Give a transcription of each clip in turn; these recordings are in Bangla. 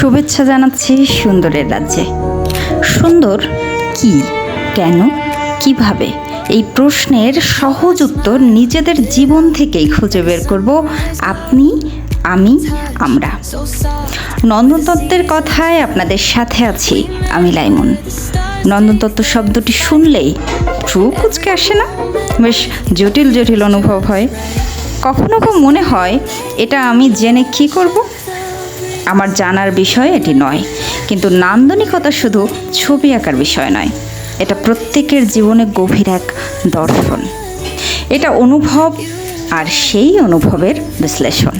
শুভেচ্ছা জানাচ্ছি সুন্দরের রাজ্যে। সুন্দর কি? কেন? কীভাবে? এই প্রশ্নের সহজ উত্তর নিজেদের জীবন থেকেই খুঁজে বের করব আপনি, আমি, আমরা। নন্দনতত্ত্বের কথায় আপনাদের সাথে আছি আমি লাইমন। নন্দনতত্ত্ব শব্দটি শুনলেই ট্রু কুচকে আসে না? বেশ জটিল জটিল অনুভব হয়। কখনো কখনো মনে হয়, এটা আমি জেনে কি করব? আমার জানার বিষয় এটি নয়, কিন্তু নান্দনিকতা শুধু ছবি আঁকার বিষয় নয়, এটা প্রত্যেকের জীবনে গভীর এক দর্শন। এটা অনুভব আর সেই অনুভবের বিশ্লেষণ।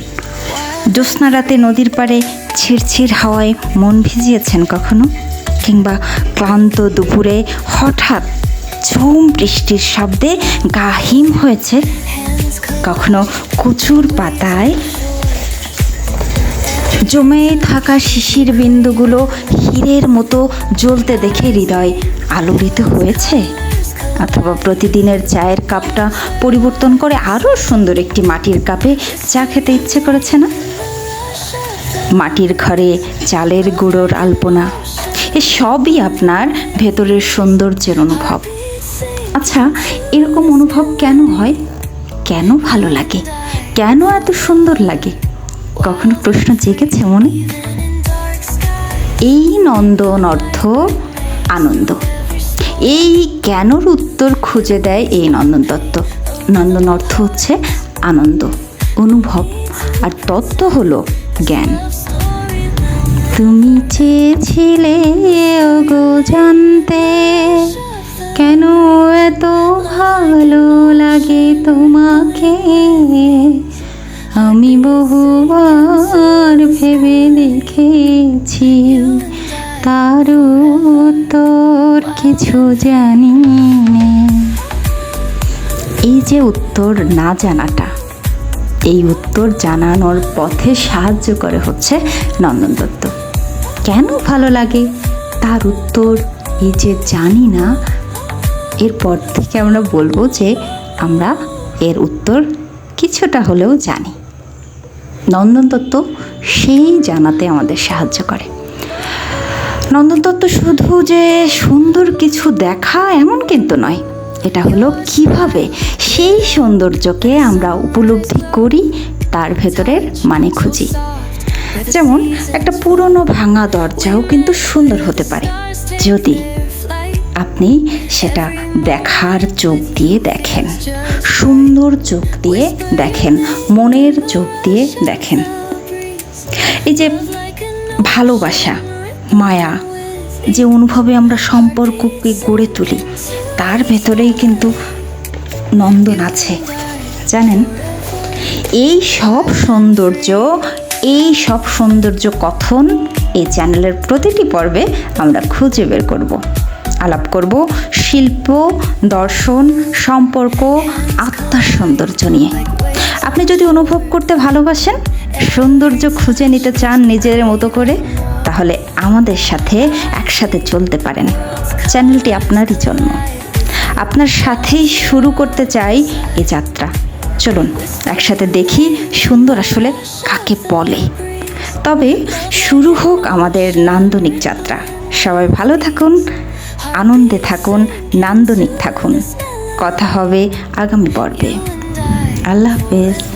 জ্যোৎস্না রাতে নদীর পাড়ে ছিরছির হাওয়ায় মন ভিজিয়েছেন কখনো? কিংবা ক্লান্ত দুপুরে হঠাৎ ঝুম বৃষ্টির শব্দে গা হিম হয়েছে? কখনো কচুর পাতায় জমে থাকা শিশির বিন্দুগুলো হীরের মতো জ্বলতে দেখে হৃদয় আলোড়িত হয়েছে। অথবা প্রতিদিনের চায়ের কাপটা পরিবর্তন করে আরও সুন্দর একটি মাটির কাপে চা খেতে ইচ্ছে করেছে না? মাটির ঘরে চালের গুঁড়োর আলপনা, এ সবই আপনার ভেতরের সৌন্দর্যের অনুভব। আচ্ছা এরকম অনুভব কেন হয়? কেন ভালো লাগে? কেন এত সুন্দর লাগে? কখনো প্রশ্ন জেগেছে মনে? এই নন্দন অর্থ আনন্দ। এই কেনর উত্তর খুঁজে দেয় এই নন্দন তত্ত্ব। নন্দন অর্থ হচ্ছে আনন্দ, অনুভব, আর তত্ত্ব হলো জ্ঞান। তুমি চেয়েছিলে গো জানতে, কেন এত ভালো লাগে তোমাকে? আমি বহুবার ভেবে দেখেছি, তার উত্তর কিছু জানি এই যে উত্তর না জানাটা, এই উত্তর জানানোর পথে সাহায্য করে হচ্ছে নন্দন দত্ত। কেন ভালো লাগে? তার উত্তর এই যে জানি না, এরপর থেকে আমরা বলব যে আমরা এর উত্তর কিছুটা হলেও জানি। নন্দন তত্ত্ব সেই জানাতে আমাদের সাহায্য করে। নন্দন তত্ত্ব শুধু যে সুন্দর কিছু দেখা এমন কিন্তু নয়, এটা হলো কীভাবে সেই সৌন্দর্যকে আমরা উপলব্ধি করি তার ভেতরের মানে খুঁজি। যেমন একটা পুরনো ভাঙা দরজাও কিন্তু সুন্দর হতে পারে। যদি আপনি সেটা দেখার চোখ দিয়ে দেখেন, সুন্দর চোখ দিয়ে দেখেন, মনের চোখ দিয়ে দেখেন। এই যে ভালোবাসা, মায়া, যে অনুভবে আমরা সম্পর্ককে গড়ে তুলি, তার ভেতরেই কিন্তু নন্দন আছে, জানেন? এই সব সৌন্দর্য, এই সব সৌন্দর্য কথন এই চ্যানেলের প্রতিটি পর্বে আমরা খুঁজে বের করব। আলাপ করব। শিল্প, দর্শন, সম্পর্ক, আত্মার সৌন্দর্য নিয়ে। আপনি যদি অনুভব করতে ভালোবাসেন, সৌন্দর্য খুঁজে নিতে চান নিজের মতো করে, তাহলে আমাদের সাথে একসাথে চলতে পারেন। চ্যানেলটি আপনারই জন্য আপনার সাথেই শুরু করতে চাই এ যাত্রা। চলুন, একসাথে দেখি সুন্দর আসলে কাকে বলে। তবে শুরু হোক আমাদের নান্দনিক যাত্রা। সবাই ভালো থাকুন। আনন্দে থাকুন নান্দনিক থাকুন। কথা হবে আগামী পর্বে। আল্লাহ হাফেজ।